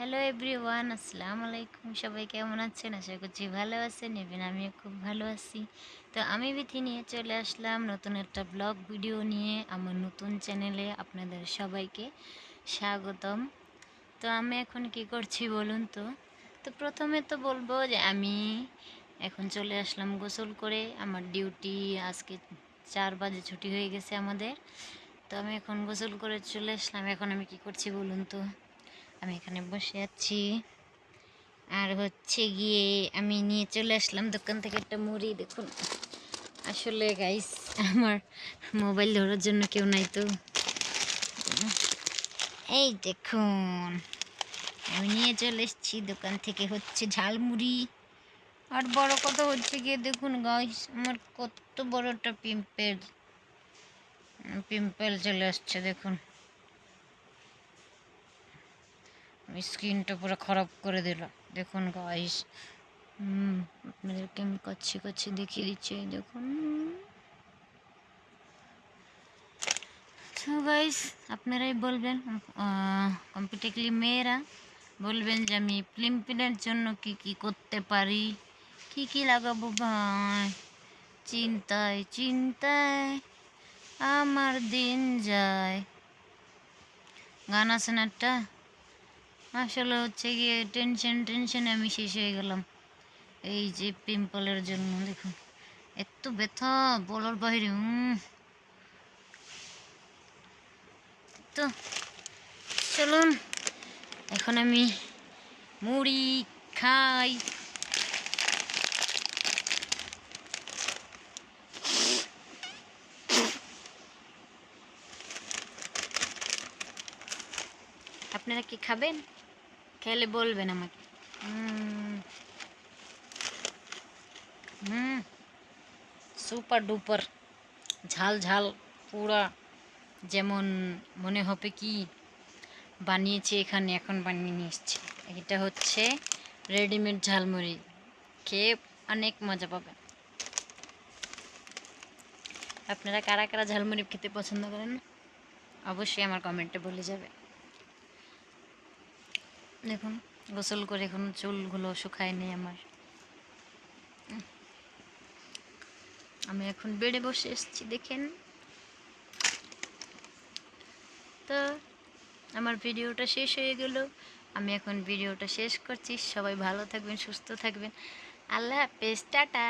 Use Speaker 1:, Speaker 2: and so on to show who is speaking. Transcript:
Speaker 1: Hello everyone, আসসালামু আলাইকুম। সবাই কেমন আছেন? আশা করছি ভালো আছেন এবং আমিও খুব ভালো আছি। তো আমি বিথি নিয়ে চলে আসলাম নতুন একটা ব্লগ ভিডিও নিয়ে আমার নতুন চ্যানেলে আপনাদের সবাইকে স্বাগতম। তো আমি এখন কি করছি বলুন তো? তো প্রথমে তো বলব যে আমি এখন চলে আসলাম গোসল করে। আমার ডিউটি আজকে চার বাজে ছুটি হয়ে গেছে আমাদের। তো আমি এখন গোসল করে চলে আসলাম। এখন আমি কি করছি বলুন তো? আমি এখানে বসে আছি। আর হচ্ছে গিয়ে আমি নিয়ে চলে আসলাম দোকান থেকে একটা মুড়ি, দেখুন। আসলে গাইস আমার মোবাইল ধরার জন্য কেউ নাই তো। এই দেখুন, আমি নিয়ে চলে এসেছি দোকান থেকে হচ্ছে ঝালমুড়ি আর বড় কথা হচ্ছে গিয়ে দেখুন গাইস আমার কত বড় একটা পিম্পেল পিম্পল চলে আসছে, দেখুন। স্কিনটা পুরো খারাপ করে দিল। দেখুন গাইস হুম আপনাদেরকে আমি কাছে কাছে দেখিয়ে দিচ্ছি দেখুন। তো গাইস আপনারাই বলবেন কম্পিটিভলি মেয়েরা বলবেন যে আমি ফিল্ম পিনের জন্য কি কি করতে পারি? কি কি লাগাবো ভাই? চিন্তায় চিন্তায় আমার দিন যায়। গান আছে না একটা? আসলে হচ্ছে গিয়ে টেনশন টেনশনে আমি শেষ হয়ে গেলাম। এই যে পিম্পলের জন্য, দেখুন। এত ব্যথা, বলার বাইরে। তো, চলুন। এখন আমি মুড়ি খাই। আপনারা কি খাবেন? খেলে বলবেন আমাকে। হুম। Super duper. ঝাল ঝাল পুরা। যেমন মনে হবে কি, বানিয়েছে এখানে, এখন বানিয়ে নিয়ে এসছে। এটা হচ্ছে রেডিমেড ঝালমুড়ি। খেয়ে অনেক মজা পাবেন। আপনারা কারা কারা ঝালমুড়ি খেতে পছন্দ করেন? অবশ্যই আমার কমেন্টে বলে যাবে দেখুন, গোসল করে এখন চুলগুলো শুকায়নি আমার। আমি এখন বেডে বসে এসেছি, দেখেন। তো আমার ভিডিওটা শেষ হয়ে গেল। আমি এখন ভিডিওটা শেষ করছি। সবাই ভালো থাকবেন, সুস্থ থাকবেন। আল্লাহ হাফেজ, টাটা।